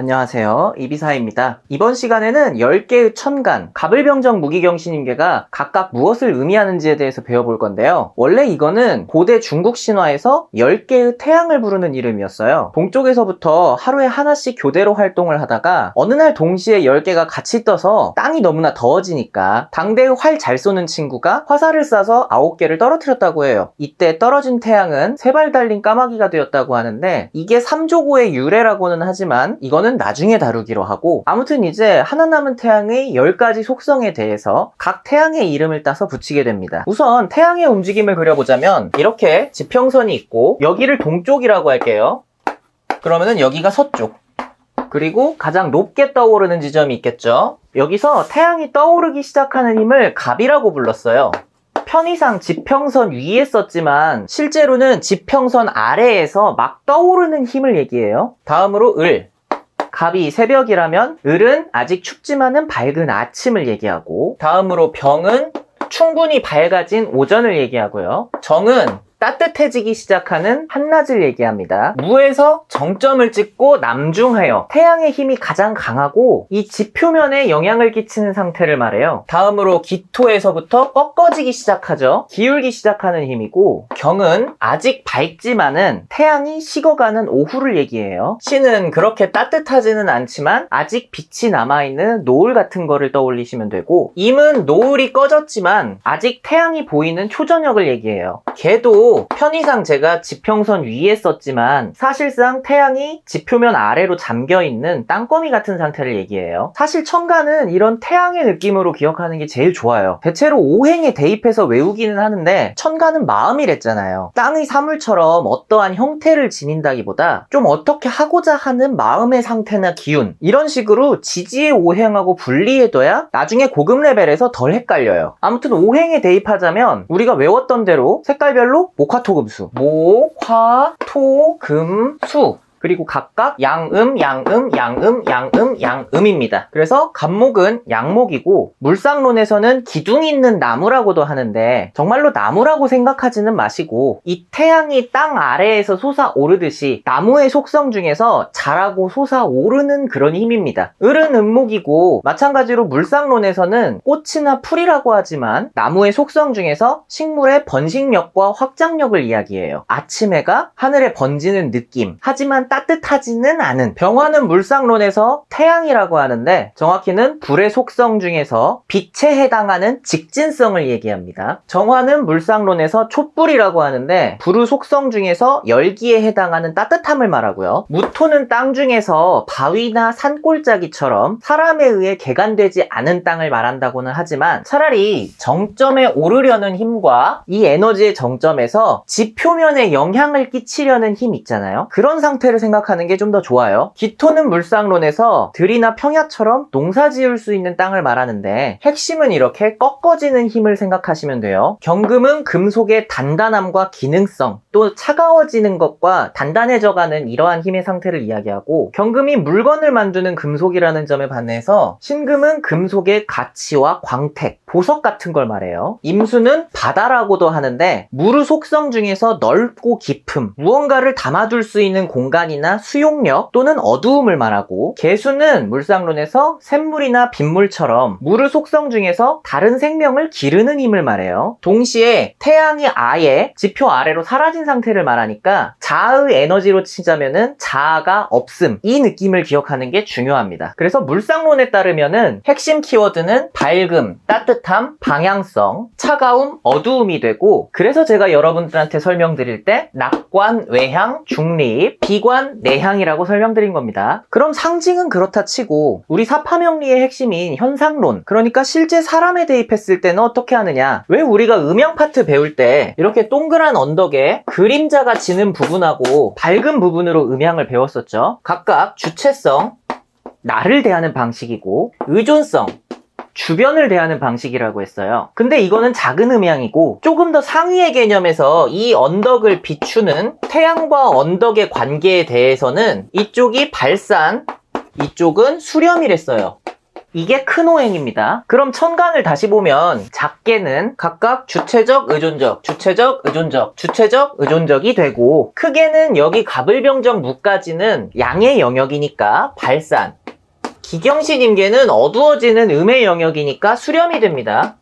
안녕하세요. 이비사입니다. 이번 시간에는 10개의 천간, 가불병정 무기경신임계가 각각 무엇을 의미하는지에 대해서 배워볼 건데요. 원래 이거는 고대 중국 신화에서 10개의 태양을 부르는 이름이었어요. 동쪽에서부터 하루에 하나씩 교대로 활동을 하다가 어느 날 동시에 10개가 같이 떠서 땅이 너무나 더워지니까 당대의 활 잘 쏘는 친구가 화살을 쏴서 9개를 떨어뜨렸다고 해요. 이때 떨어진 태양은 세 발 달린 까마귀가 되었다고 하는데 이게 삼조고의 유래라고는 하지만 이거는 나중에 다루기로 하고 아무튼 이제 하나 남은 태양의 10가지 속성에 대해서 각 태양의 이름을 따서 붙이게 됩니다. 우선 태양의 움직임을 그려보자면 이렇게 지평선이 있고 여기를 동쪽이라고 할게요. 그러면은 여기가 서쪽. 그리고 가장 높게 떠오르는 지점이 있겠죠. 여기서 태양이 떠오르기 시작하는 힘을 갑이라고 불렀어요. 편의상 지평선 위에 썼지만 실제로는 지평선 아래에서 막 떠오르는 힘을 얘기해요. 다음으로 을. 갑이 새벽이라면 을은 아직 춥지만은 밝은 아침을 얘기하고 다음으로 병은 충분히 밝아진 오전을 얘기하고요. 정은 따뜻해지기 시작하는 한낮을 얘기합니다. 무에서 정점을 찍고 남중하여 태양의 힘이 가장 강하고 이 지표면에 영향을 끼치는 상태를 말해요. 다음으로 기토에서부터 꺾어지기 시작하죠. 기울기 시작하는 힘이고 경은 아직 밝지만은 태양이 식어가는 오후를 얘기해요. 신은 그렇게 따뜻하지는 않지만 아직 빛이 남아있는 노을 같은 거를 떠올리시면 되고 임은 노을이 꺼졌지만 아직 태양이 보이는 초저녁을 얘기해요. 개도 편의상 제가 지평선 위에 썼지만 사실상 태양이 지표면 아래로 잠겨 있는 땅거미 같은 상태를 얘기해요. 사실 천간은 이런 태양의 느낌으로 기억하는 게 제일 좋아요. 대체로 오행에 대입해서 외우기는 하는데 천간은 마음이랬잖아요. 땅의 사물처럼 어떠한 형태를 지닌다기보다 좀 어떻게 하고자 하는 마음의 상태나 기운 이런 식으로 지지의 오행하고 분리해둬야 나중에 고급 레벨에서 덜 헷갈려요. 아무튼 오행에 대입하자면 우리가 외웠던 대로 색깔별로 목화토 금수. 목, 화, 토, 금, 수 그리고 각각 양음, 양음, 양음, 양음, 양음입니다. 그래서 갑목은 양목이고 물상론에서는 기둥 있는 나무라고도 하는데 정말로 나무라고 생각하지는 마시고 이 태양이 땅 아래에서 솟아오르듯이 나무의 속성 중에서 자라고 솟아오르는 그런 힘입니다. 을은 음목이고 마찬가지로 물상론에서는 꽃이나 풀이라고 하지만 나무의 속성 중에서 식물의 번식력과 확장력을 이야기해요. 아침 해가 하늘에 번지는 느낌 하지만 따뜻하지는 않은 병화는 물상론에서 태양이라고 하는데 정확히는 불의 속성 중에서 빛에 해당하는 직진성을 얘기합니다. 정화는 물상론에서 촛불이라고 하는데 불의 속성 중에서 열기에 해당하는 따뜻함을 말하고요. 무토는 땅 중에서 바위나 산골짜기처럼 사람에 의해 개간되지 않은 땅을 말한다고는 하지만 차라리 정점에 오르려는 힘과 이 에너지의 정점에서 지 표면에 영향을 끼치려는 힘 있잖아요. 그런 상태를 생각하는 게 좀 더 좋아요. 기토는 물상론에서 들이나 평야처럼 농사 지을 수 있는 땅을 말하는데 핵심은 이렇게 꺾어지는 힘을 생각하시면 돼요. 경금은 금속의 단단함과 기능성, 또 차가워지는 것과 단단해져가는 이러한 힘의 상태를 이야기하고 경금이 물건을 만드는 금속이라는 점에 반해서 신금은 금속의 가치와 광택, 보석 같은 걸 말해요. 임수는 바다라고도 하는데 물의 속성 중에서 넓고 깊음, 무언가를 담아둘 수 있는 공간이나 수용력 또는 어두움을 말하고 개수는 물상론에서 샘물이나 빗물처럼 물의 속성 중에서 다른 생명을 기르는 힘을 말해요. 동시에 태양이 아예 지표 아래로 사라진 상태를 말하니까 자아의 에너지로 치자면은 자아가 없음 이 느낌을 기억하는 게 중요합니다. 그래서 물상론에 따르면은 핵심 키워드는 밝음, 따뜻 함, 방향성, 차가움, 어두움이 되고 그래서 제가 여러분들한테 설명드릴 때 낙관, 외향, 중립, 비관, 내향이라고 설명드린 겁니다. 그럼 상징은 그렇다 치고 우리 사파명리의 핵심인 현상론 그러니까 실제 사람에 대입했을 때는 어떻게 하느냐 왜 우리가 음영 파트 배울 때 이렇게 동그란 언덕에 그림자가 지는 부분하고 밝은 부분으로 음향을 배웠었죠. 각각 주체성, 나를 대하는 방식이고 의존성, 주변을 대하는 방식이라고 했어요. 근데 이거는 작은 음향이고 조금 더 상위의 개념에서 이 언덕을 비추는 태양과 언덕의 관계에 대해서는 이쪽이 발산, 이쪽은 수렴이랬어요. 이게 큰 오행입니다. 그럼 천간을 다시 보면 작게는 각각 주체적, 의존적, 주체적, 의존적, 주체적, 의존적이 되고 크게는 여기 갑을병정 무까지는 양의 영역이니까 발산 기경신 임계는 어두워지는 음의 영역이니까 수렴이 됩니다.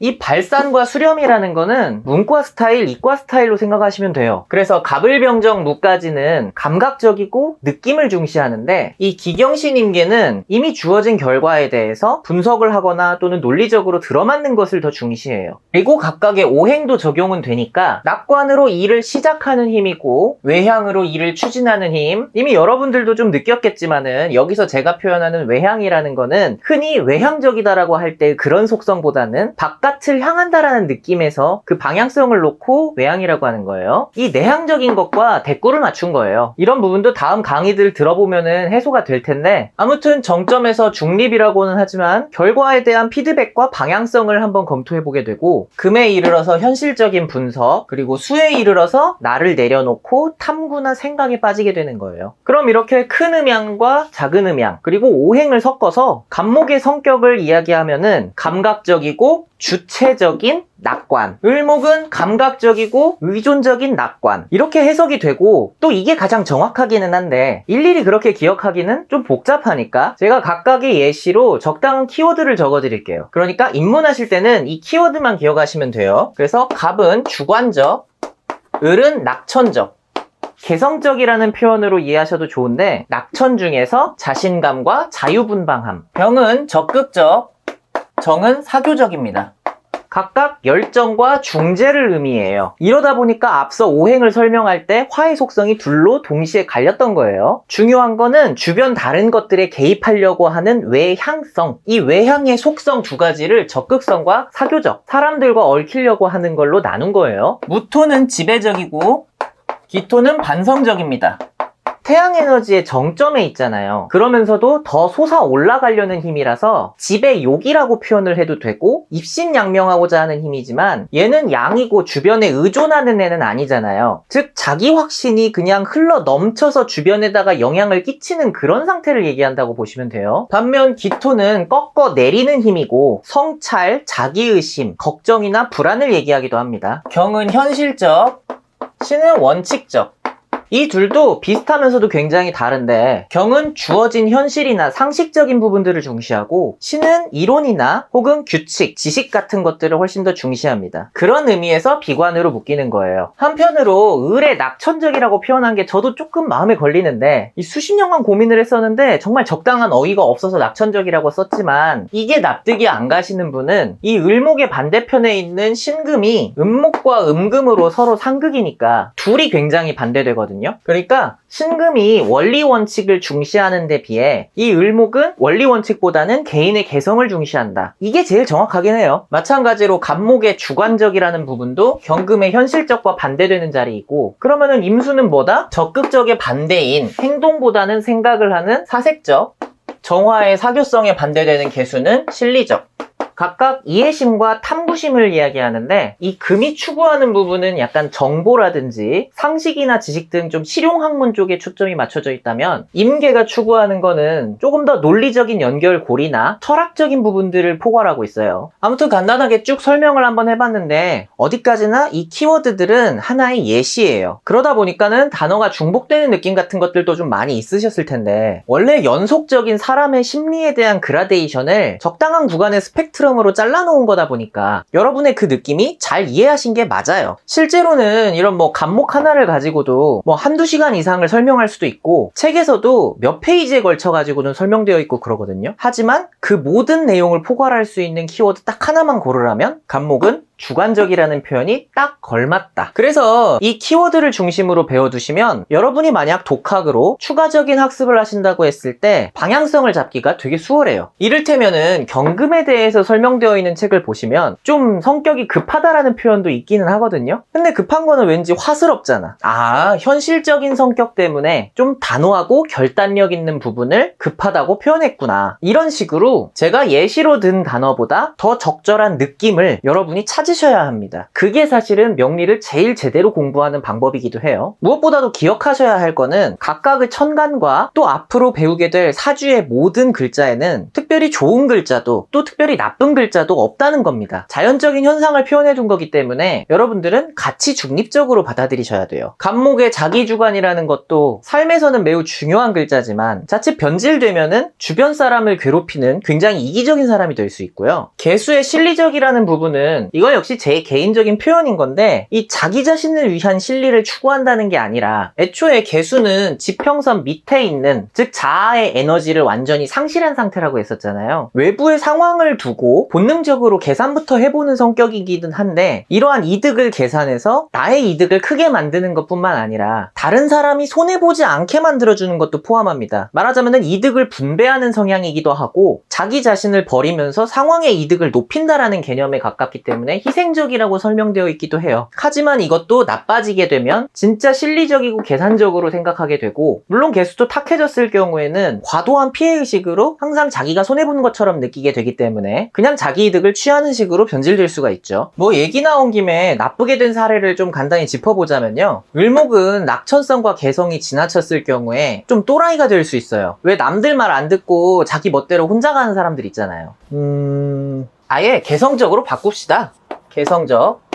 이 발산과 수렴이라는 거는 문과 스타일, 이과 스타일로 생각하시면 돼요. 그래서 갑을병정 무까지는 감각적이고 느낌을 중시하는데 이 기경신 임계는 이미 주어진 결과에 대해서 분석을 하거나 또는 논리적으로 들어맞는 것을 더 중시해요. 그리고 각각의 오행도 적용은 되니까 낙관으로 일을 시작하는 힘이고 외향으로 일을 추진하는 힘 이미 여러분들도 좀 느꼈겠지만은 여기서 제가 표현하는 외향이라는 거는 흔히 외향적이다라고 할 때 그런 속성보다는 바깥 을 향한다라는 느낌에서 그 방향성을 놓고 외향이라고 하는 거예요. 이 내향적인 것과 대꾸를 맞춘 거예요. 이런 부분도 다음 강의들 들어보면은 해소가 될 텐데 아무튼 정점에서 중립이라고는 하지만 결과에 대한 피드백과 방향성을 한번 검토해 보게 되고 금에 이르러서 현실적인 분석 그리고 수에 이르러서 나를 내려놓고 탐구나 생각에 빠지게 되는 거예요. 그럼 이렇게 큰 음양과 작은 음양 그리고 오행을 섞어서 감목의 성격을 이야기하면은 감각적이고 주 체적인 낙관. 을목은 감각적이고 의존적인 낙관. 이렇게 해석이 되고 또 이게 가장 정확하기는 한데 일일이 그렇게 기억하기는 좀 복잡하니까 제가 각각의 예시로 적당한 키워드를 적어 드릴게요. 그러니까 입문하실 때는 이 키워드만 기억하시면 돼요. 그래서 갑은 주관적, 을은 낙천적. 개성적이라는 표현으로 이해하셔도 좋은데 낙천 중에서 자신감과 자유분방함. 병은 적극적, 정은 사교적입니다. 각각 열정과 중재를 의미해요. 이러다 보니까 앞서 오행을 설명할 때 화의 속성이 둘로 동시에 갈렸던 거예요. 중요한 거는 주변 다른 것들에 개입하려고 하는 외향성. 이 외향의 속성 두 가지를 적극성과 사교적, 사람들과 얽히려고 하는 걸로 나눈 거예요. 무토는 지배적이고 기토는 반성적입니다. 태양 에너지의 정점에 있잖아요. 그러면서도 더 솟아 올라가려는 힘이라서 집의 욕이라고 표현을 해도 되고 입신양명하고자 하는 힘이지만 얘는 양이고 주변에 의존하는 애는 아니잖아요. 즉 자기 확신이 그냥 흘러 넘쳐서 주변에다가 영향을 끼치는 그런 상태를 얘기한다고 보시면 돼요. 반면 기토는 꺾어 내리는 힘이고 성찰, 자기의심, 걱정이나 불안을 얘기하기도 합니다. 경은 현실적, 신은 원칙적, 이 둘도 비슷하면서도 굉장히 다른데 경은 주어진 현실이나 상식적인 부분들을 중시하고 신은 이론이나 혹은 규칙, 지식 같은 것들을 훨씬 더 중시합니다. 그런 의미에서 비관으로 묶이는 거예요. 한편으로 을의 낙천적이라고 표현한 게 저도 조금 마음에 걸리는데 이 수십 년간 고민을 했었는데 정말 적당한 어이가 없어서 낙천적이라고 썼지만 이게 납득이 안 가시는 분은 이 을목의 반대편에 있는 신금이 음목과 음금으로 서로 상극이니까 둘이 굉장히 반대되거든요. 그러니까 신금이 원리 원칙을 중시하는 데 비해 이 을목은 원리 원칙보다는 개인의 개성을 중시한다. 이게 제일 정확하긴 해요. 마찬가지로 갑목의 주관적이라는 부분도 경금의 현실적과 반대되는 자리이고 그러면은 임수는 뭐다? 적극적의 반대인 행동보다는 생각을 하는 사색적 정화의 사교성에 반대되는 개수는 실리적 각각 이해심과 탐구심을 이야기하는데 이 금이 추구하는 부분은 약간 정보라든지 상식이나 지식 등 좀 실용 학문 쪽에 초점이 맞춰져 있다면 임계가 추구하는 거는 조금 더 논리적인 연결고리나 철학적인 부분들을 포괄하고 있어요. 아무튼 간단하게 쭉 설명을 한번 해봤는데 어디까지나 이 키워드들은 하나의 예시예요. 그러다 보니까는 단어가 중복되는 느낌 같은 것들도 좀 많이 있으셨을 텐데 원래 연속적인 사람의 심리에 대한 그라데이션을 적당한 구간의 스펙트럼 으로 잘라놓은 거다 보니까 여러분의 그 느낌이 잘 이해하신 게 맞아요. 실제로는 이런 뭐 감목 하나를 가지고도 뭐 한두 시간 이상을 설명할 수도 있고 책에서도 몇 페이지에 걸쳐 가지고는 설명되어 있고 그러거든요. 하지만 그 모든 내용을 포괄할 수 있는 키워드 딱 하나만 고르라면 감목은 주관적이라는 표현이 딱 걸맞다. 그래서 이 키워드를 중심으로 배워두시면 여러분이 만약 독학으로 추가적인 학습을 하신다고 했을 때 방향성을 잡기가 되게 수월해요. 이를테면은 경금에 대해서 설명되어 있는 책을 보시면 좀 성격이 급하다라는 표현도 있기는 하거든요. 근데 급한 거는 왠지 화스럽잖아. 아, 현실적인 성격 때문에 좀 단호하고 결단력 있는 부분을 급하다고 표현했구나. 이런 식으로 제가 예시로 든 단어보다 더 적절한 느낌을 여러분이 찾 찾으셔야 합니다. 그게 사실은 명리를 제일 제대로 공부하는 방법이기도 해요. 무엇보다도 기억하셔야 할 거는 각각의 천간과 또 앞으로 배우게 될 사주의 모든 글자에는 특별히 좋은 글자도 또 특별히 나쁜 글자도 없다는 겁니다. 자연적인 현상을 표현해 둔 거기 때문에 여러분들은 같이 중립적으로 받아들이셔야 돼요. 간목의 자기주관이라는 것도 삶에서는 매우 중요한 글자지만 자칫 변질되면은 주변 사람을 괴롭히는 굉장히 이기적인 사람이 될 수 있고요. 개수의 실리적이라는 부분은 이건 역시 제 개인적인 표현인 건데 이 자기 자신을 위한 실리를 추구한다는 게 아니라 애초에 개수는 지평선 밑에 있는 즉 자아의 에너지를 완전히 상실한 상태라고 했었잖아요. 외부의 상황을 두고 본능적으로 계산부터 해보는 성격이기는 한데 이러한 이득을 계산해서 나의 이득을 크게 만드는 것뿐만 아니라 다른 사람이 손해보지 않게 만들어주는 것도 포함합니다. 말하자면 이득을 분배하는 성향이기도 하고 자기 자신을 버리면서 상황의 이득을 높인다라는 개념에 가깝기 때문에 희생적이라고 설명되어 있기도 해요. 하지만 이것도 나빠지게 되면 진짜 실리적이고 계산적으로 생각하게 되고 물론 개수도 탁해졌을 경우에는 과도한 피해의식으로 항상 자기가 손해보는 것처럼 느끼게 되기 때문에 그냥 자기 이득을 취하는 식으로 변질될 수가 있죠. 뭐 얘기 나온 김에 나쁘게 된 사례를 좀 간단히 짚어보자면요. 을목은 낙천성과 개성이 지나쳤을 경우에 좀 또라이가 될 수 있어요. 왜 남들 말 안 듣고 자기 멋대로 혼자 가는 사람들 있잖아요. 음... 아예 개성적으로 바꿉시다. 개성적.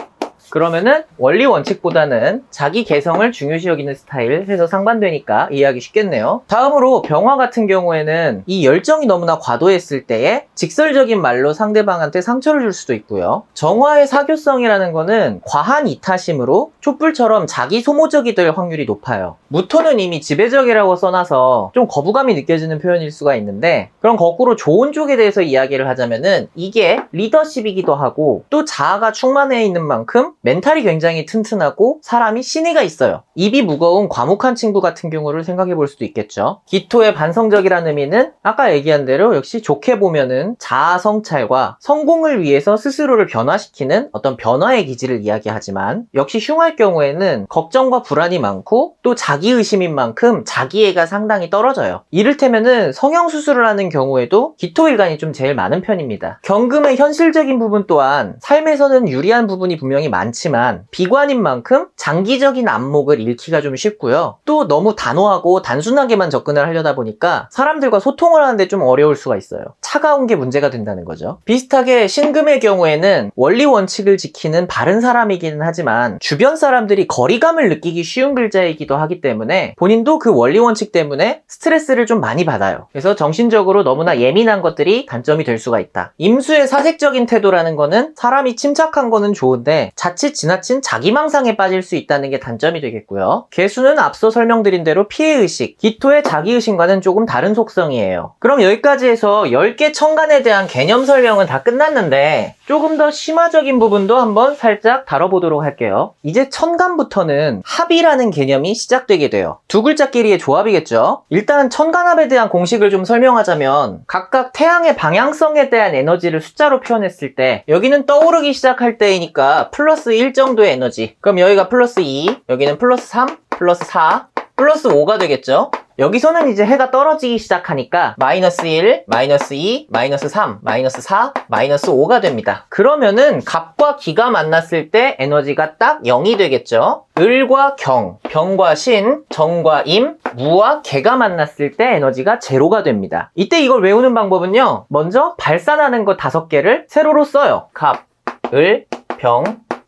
그러면은 원리 원칙보다는 자기 개성을 중요시 여기는 스타일 해서 상반되니까 이해하기 쉽겠네요. 다음으로 병화 같은 경우에는 이 열정이 너무나 과도했을 때에 직설적인 말로 상대방한테 상처를 줄 수도 있고요. 정화의 사교성이라는 거는 과한 이타심으로 촛불처럼 자기 소모적이 될 확률이 높아요. 무토는 이미 지배적이라고 써놔서 좀 거부감이 느껴지는 표현일 수가 있는데 그럼 거꾸로 좋은 쪽에 대해서 이야기를 하자면은 이게 리더십이기도 하고 또 자아가 충만해 있는 만큼 멘탈이 굉장히 튼튼하고 사람이 신의가 있어요. 입이 무거운 과묵한 친구 같은 경우를 생각해 볼 수도 있겠죠. 기토의 반성적이라는 의미는 아까 얘기한 대로 역시 좋게 보면은 자아 성찰과 성공을 위해서 스스로를 변화시키는 어떤 변화의 기질을 이야기하지만 역시 흉할 경우에는 걱정과 불안이 많고 또 자기 의심인 만큼 자기애가 상당히 떨어져요. 이를테면은 성형 수술을 하는 경우에도 기토일간이 좀 제일 많은 편입니다. 경금의 현실적인 부분 또한 삶에서는 유리한 부분이 분명히 많 지만 비관인 만큼 장기적인 안목을 잃기가 좀 쉽고요. 또 너무 단호하고 단순하게만 접근을 하려다 보니까 사람들과 소통을 하는데 좀 어려울 수가 있어요. 차가운 게 문제가 된다는 거죠. 비슷하게 신금의 경우에는 원리 원칙을 지키는 바른 사람이기는 하지만 주변 사람들이 거리감을 느끼기 쉬운 글자이기도 하기 때문에 본인도 그 원리 원칙 때문에 스트레스를 좀 많이 받아요. 그래서 정신적으로 너무나 예민한 것들이 단점이 될 수가 있다. 임수의 사색적인 태도라는 거는 사람이 침착한 거는 좋은데 자칫 지나친 자기망상에 빠질 수 있다는 게 단점이 되겠고요. 개수는 앞서 설명드린 대로 피해의식, 기토의 자기의식과는 조금 다른 속성이에요. 그럼 여기까지 해서 10개 천간에 대한 개념 설명은 다 끝났는데 조금 더 심화적인 부분도 한번 살짝 다뤄보도록 할게요. 이제 천간부터는 합이라는 개념이 시작되게 돼요. 두 글자끼리의 조합이겠죠? 일단 천간합에 대한 공식을 좀 설명하자면 각각 태양의 방향성에 대한 에너지를 숫자로 표현했을 때 여기는 떠오르기 시작할 때이니까 플러스 1 정도의 에너지 그럼 여기가 플러스 2 여기는 플러스 3 플러스 4 플러스 5가 되겠죠? 여기서는 이제 해가 떨어지기 시작하니까 마이너스 1, 마이너스 2, 마이너스 3, 마이너스 4, 마이너스 5가 됩니다. 그러면은 갑과 기가 만났을 때 에너지가 딱 0이 되겠죠? 을과 경, 병과 신, 정과 임, 무와 개가 만났을 때 에너지가 제로가 됩니다. 이때 이걸 외우는 방법은요. 먼저 발산하는 것 다섯 개를 세로로 써요. 갑, 을, 병,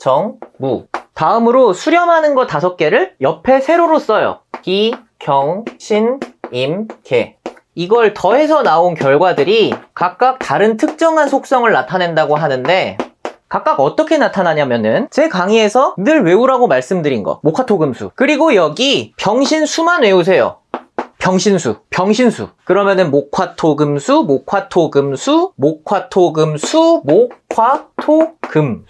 정, 무. 다음으로 수렴하는 거 다섯 개를 옆에 세로로 써요. 기, 경, 신, 임, 개. 이걸 더해서 나온 결과들이 각각 다른 특정한 속성을 나타낸다고 하는데 각각 어떻게 나타나냐면은 제 강의에서 늘 외우라고 말씀드린 거 모카토금수 그리고 여기 병신수만 외우세요 병신수, 병신수. 그러면은 목화토금수, 목화토금수, 목화토금수, 목화토금수.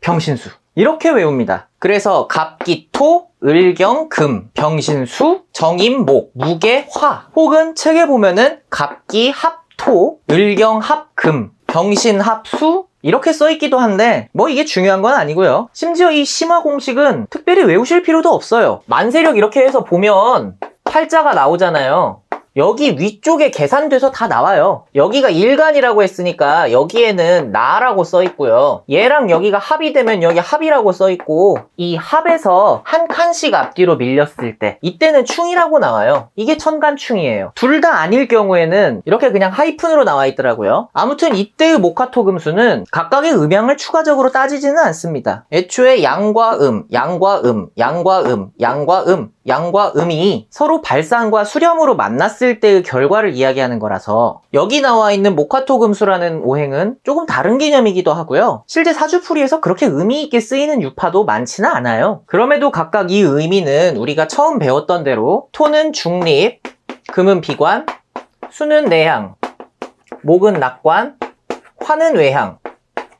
병신수. 이렇게 외웁니다. 그래서 갑기토, 을경, 금, 병신수, 정임 목, 무게, 화. 혹은 책에 보면은 갑기, 합 토, 을경, 합 금, 병신, 합 수, 이렇게 써있기도 한데 뭐 이게 중요한 건 아니고요. 심지어 이 심화 공식은 특별히 외우실 필요도 없어요. 만세력 이렇게 해서 보면 팔자가 나오잖아요. 여기 위쪽에 계산돼서 다 나와요. 여기가 일간이라고 했으니까 여기에는 나라고 써 있고요. 얘랑 여기가 합이 되면 여기 합이라고 써 있고 이 합에서 한 칸씩 앞뒤로 밀렸을 때 이때는 충이라고 나와요. 이게 천간충이에요. 둘 다 아닐 경우에는 이렇게 그냥 하이픈으로 나와 있더라고요. 아무튼 이때의 모카토 금수는 각각의 음양을 추가적으로 따지지는 않습니다. 애초에 양과 음, 양과 음, 양과 음, 양과 음, 양과 음이 서로 발산과 수렴으로 만났을 때의 결과를 이야기하는 거라서 여기 나와 있는 모카토 금수라는 오행은 조금 다른 개념이기도 하고요. 실제 사주풀이에서 그렇게 의미 있게 쓰이는 유파도 많지는 않아요. 그럼에도 각각 이 의미는 우리가 처음 배웠던 대로 토는 중립, 금은 비관, 수는 내향, 목은 낙관, 화는 외향,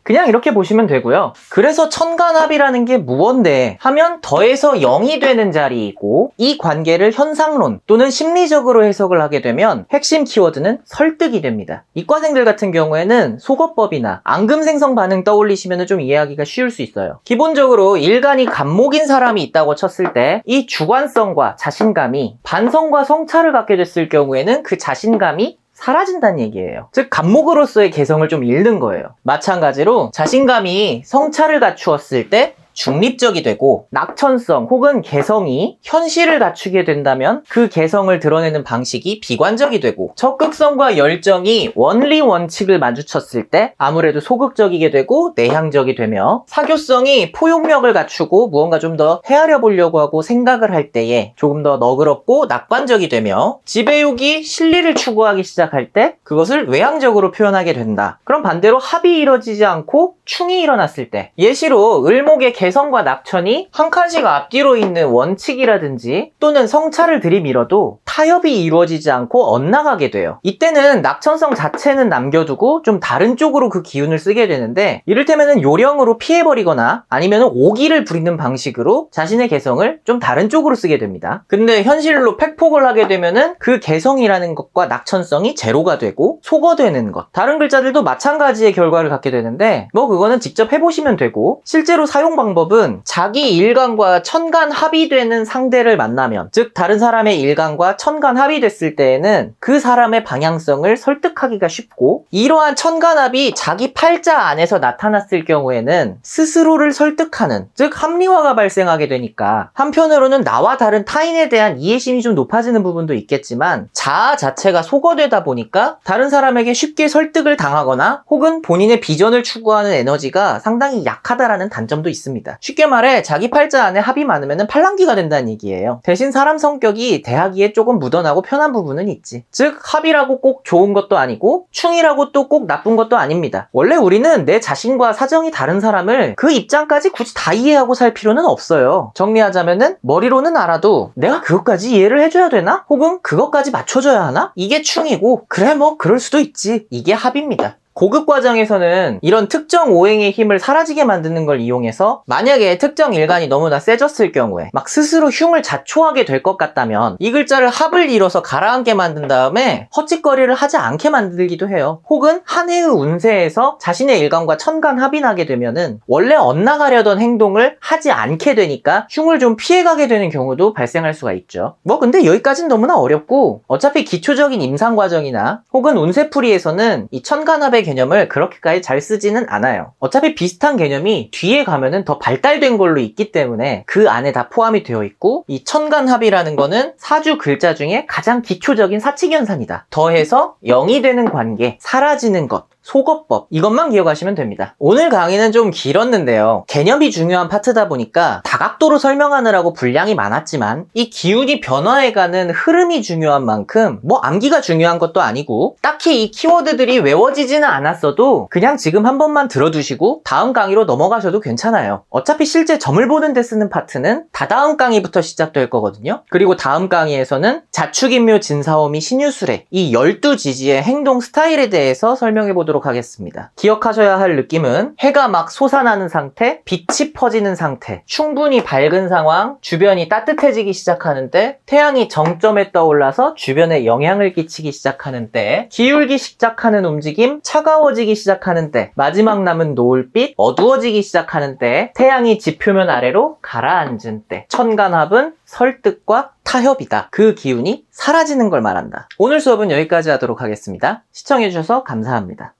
그냥 이렇게 보시면 되고요. 그래서 천간합이라는 게 무언데 하면 더해서 0이 되는 자리이고 이 관계를 현상론 또는 심리적으로 해석을 하게 되면 핵심 키워드는 설득이 됩니다. 이과생들 같은 경우에는 속어법이나 앙금생성 반응 떠올리시면 좀 이해하기가 쉬울 수 있어요. 기본적으로 일간이 간목인 사람이 있다고 쳤을 때 이 주관성과 자신감이 반성과 성찰을 갖게 됐을 경우에는 그 자신감이 사라진다는 얘기예요. 즉, 간목으로서의 개성을 좀 잃는 거예요. 마찬가지로 자신감이 성찰을 갖추었을 때 중립적이 되고 낙천성 혹은 개성이 현실을 갖추게 된다면 그 개성을 드러내는 방식이 비관적이 되고 적극성과 열정이 원리 원칙을 마주쳤을 때 아무래도 소극적이게 되고 내향적이 되며 사교성이 포용력을 갖추고 무언가 좀 더 헤아려 보려고 하고 생각을 할 때에 조금 더 너그럽고 낙관적이 되며 지배욕이 실리를 추구하기 시작할 때 그것을 외향적으로 표현하게 된다. 그럼 반대로 합이 이뤄지지 않고 충이 일어났을 때 예시로 을목의 개 성과 낙천이 한 칸씩 앞뒤로 있는 원칙이라든지 또는 성찰을 들이밀어도 타협이 이루어지지 않고 엇나가게 돼요. 이때는 낙천성 자체는 남겨두고 좀 다른 쪽으로 그 기운을 쓰게 되는데 이를테면 요령으로 피해버리거나 아니면 오기를 부리는 방식으로 자신의 개성을 좀 다른 쪽으로 쓰게 됩니다. 근데 현실로 팩폭을 하게 되면은 그 개성이라는 것과 낙천성이 제로가 되고 소거되는 것. 다른 글자들도 마찬가지의 결과를 갖게 되는데 뭐 그거는 직접 해보시면 되고 실제로 사용 방법 은 자기 일간과 천간 합의되는 상대를 만나면 즉 다른 사람의 일간과 천간 합의됐을 때에는 그 사람의 방향성을 설득하기가 쉽고 이러한 천간합이 자기 팔자 안에서 나타났을 경우에는 스스로를 설득하는 즉 합리화가 발생하게 되니까 한편으로는 나와 다른 타인에 대한 이해심이 좀 높아지는 부분도 있겠지만 자아 자체가 소거되다 보니까 다른 사람에게 쉽게 설득을 당하거나 혹은 본인의 비전을 추구하는 에너지가 상당히 약하다라는 단점도 있습니다. 쉽게 말해 자기 팔자 안에 합이 많으면 팔랑귀가 된다는 얘기예요. 대신 사람 성격이 대하기에 조금 묻어나고 편한 부분은 있지. 즉 합이라고 꼭 좋은 것도 아니고 충이라고 또 꼭 나쁜 것도 아닙니다. 원래 우리는 내 자신과 사정이 다른 사람을 그 입장까지 굳이 다 이해하고 살 필요는 없어요. 정리하자면은 머리로는 알아도 내가 그것까지 이해를 해줘야 되나? 혹은 그것까지 맞춰줘야 하나? 이게 충이고 그래 뭐 그럴 수도 있지. 이게 합입니다. 고급 과정에서는 이런 특정 오행의 힘을 사라지게 만드는 걸 이용해서 만약에 특정 일간이 너무나 세졌을 경우에 막 스스로 흉을 자초하게 될 것 같다면 이 글자를 합을 이뤄서 가라앉게 만든 다음에 헛짓거리를 하지 않게 만들기도 해요. 혹은 한 해의 운세에서 자신의 일간과 천간 합이 나게 되면은 원래 엇나가려던 행동을 하지 않게 되니까 흉을 좀 피해가게 되는 경우도 발생할 수가 있죠. 뭐 근데 여기까지는 너무나 어렵고 어차피 기초적인 임상 과정이나 혹은 운세풀이에서는 이 천간합의 개념을 그렇게까지 잘 쓰지는 않아요. 어차피 비슷한 개념이 뒤에 가면은 더 발달된 걸로 있기 때문에 그 안에 다 포함이 되어 있고 이 천간합이라는 거는 사주 글자 중에 가장 기초적인 사칙연산이다. 더해서 0이 되는 관계, 사라지는 것, 속어법 이것만 기억하시면 됩니다. 오늘 강의는 좀 길었는데요. 개념이 중요한 파트다 보니까 다각도로 설명하느라고 분량이 많았지만 이 기운이 변화해가는 흐름이 중요한 만큼 뭐 암기가 중요한 것도 아니고 딱히 이 키워드들이 외워지지는 않았어도 그냥 지금 한 번만 들어두시고 다음 강의로 넘어가셔도 괜찮아요. 어차피 실제 점을 보는 데 쓰는 파트는 다다음 강의부터 시작될 거거든요. 그리고 다음 강의에서는 자축인묘 진사오미 신유술의 이 12지지의 행동 스타일에 대해서 설명해 보도록 하겠습니다. 기억하셔야 할 느낌은 해가 막 솟아나는 상태, 빛이 퍼지는 상태, 충분히 밝은 상황, 주변이 따뜻해지기 시작하는 때, 태양이 정점에 떠올라서 주변에 영향을 끼치기 시작하는 때, 기울기 시작하는 움직임, 차가워지기 시작하는 때, 마지막 남은 노을빛, 어두워지기 시작하는 때, 태양이 지표면 아래로 가라앉은 때, 천간합은 설득과 타협이다. 그 기운이 사라지는 걸 말한다. 오늘 수업은 여기까지 하도록 하겠습니다. 시청해주셔서 감사합니다.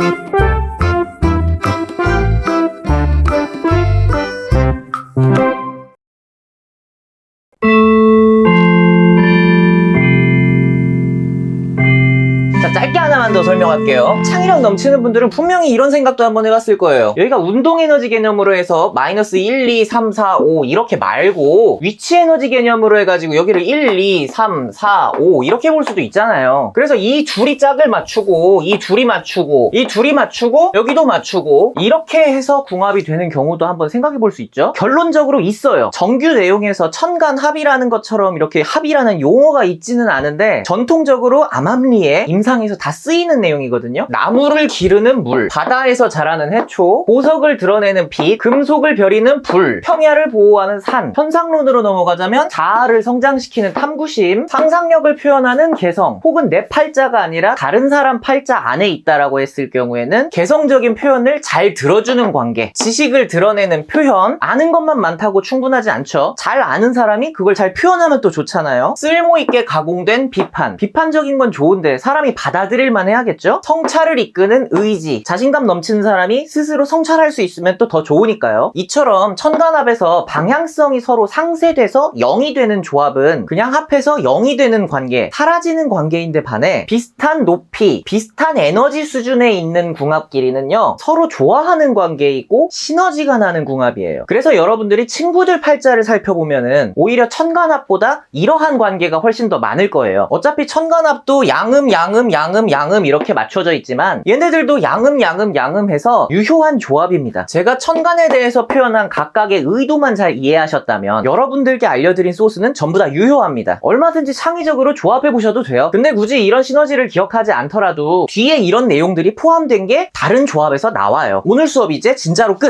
자, 더 설명할게요. 창의력 넘치는 분들은 분명히 이런 생각도 한번 해봤을 거예요. 여기가 운동 에너지 개념으로 해서 마이너스 1, 2, 3, 4, 5 이렇게 말고 위치 에너지 개념으로 해가지고 여기를 1, 2, 3, 4, 5 이렇게 볼 수도 있잖아요. 그래서 이 줄이 짝을 맞추고 이 줄이 맞추고 이 줄이 맞추고 여기도 맞추고 이렇게 해서 궁합이 되는 경우도 한번 생각해 볼 수 있죠. 결론적으로 있어요. 정규 내용에서 천간 합이라는 것처럼 이렇게 합이라는 용어가 있지는 않은데 전통적으로 암암리에 임상에서 다 쓰이는 내용이거든요. 나무를 기르는 물, 바다에서 자라는 해초, 보석을 드러내는 빛, 금속을 벼리는 불, 평야를 보호하는 산, 현상론으로 넘어가자면 자아를 성장시키는 탐구심, 상상력을 표현하는 개성, 혹은 내 팔자가 아니라 다른 사람 팔자 안에 있다라고 했을 경우에는 개성적인 표현을 잘 들어주는 관계, 지식을 드러내는 표현, 아는 것만 많다고 충분하지 않죠. 잘 아는 사람이 그걸 잘 표현하면 또 좋잖아요. 쓸모 있게 가공된 비판, 비판적인 건 좋은데 사람이 받아들일 만 해야겠죠? 성찰을 이끄는 의지, 자신감 넘치는 사람이 스스로 성찰할 수 있으면 또 더 좋으니까요. 이처럼 천간합에서 방향성이 서로 상쇄돼서 0이 되는 조합은 그냥 합해서 0이 되는 관계, 사라지는 관계인데 반해 비슷한 높이, 비슷한 에너지 수준에 있는 궁합끼리는요, 서로 좋아하는 관계이고 시너지가 나는 궁합이에요. 그래서 여러분들이 친구들 팔자를 살펴보면은 오히려 천간합보다 이러한 관계가 훨씬 더 많을 거예요. 어차피 천간합도 양음, 양음, 양음, 양음 이렇게 맞 춰져 있지만 얘네들도 양음, 양음, 양음 해서 유효한 조합입니다. 제가 천간에 대해서 표현한 각각의 의도만 잘 이해하셨다면 여러분들께 알려드린 소스는 전부 다 유효합니다. 얼마든지 창의적으로 조합해 보셔도 돼요. 근데 굳이 이런 시너지를 기억하지 않더라도 뒤에 이런 내용들이 포함된 게 다른 조합에서 나와요. 오늘 수업 이제 진짜로 끝!